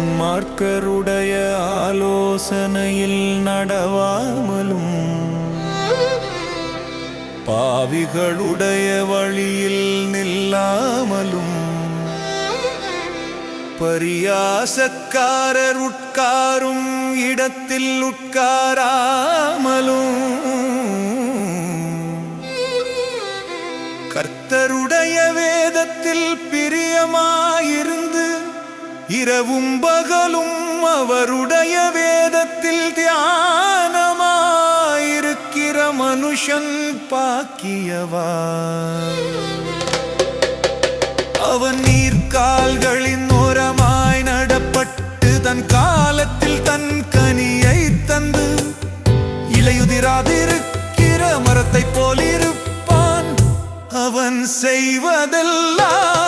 துன்மார்க்கருடைய ஆலோசனையில் நடவாமலும் பாவிகளுடைய வழியில் நில்லாமலும் பரியாசக்காரர் உட்காரும் இடத்தில் உட்காராமலும் கர்த்தருடைய வேதத்தில் பிரியமாயிருந்து இரவும் பகலும் அவருடைய வேதத்தில் தியான மனுஷன் பாக்கியவா அவன் நீர்க்கால்களின் ஓரமாய் நடப்பட்டு தன் காலத்தில் தன் கனியை தந்து இலையுதிராதிருக்கிற மரத்தை போலிருப்பான் அவன் செய்வதெல்லாம்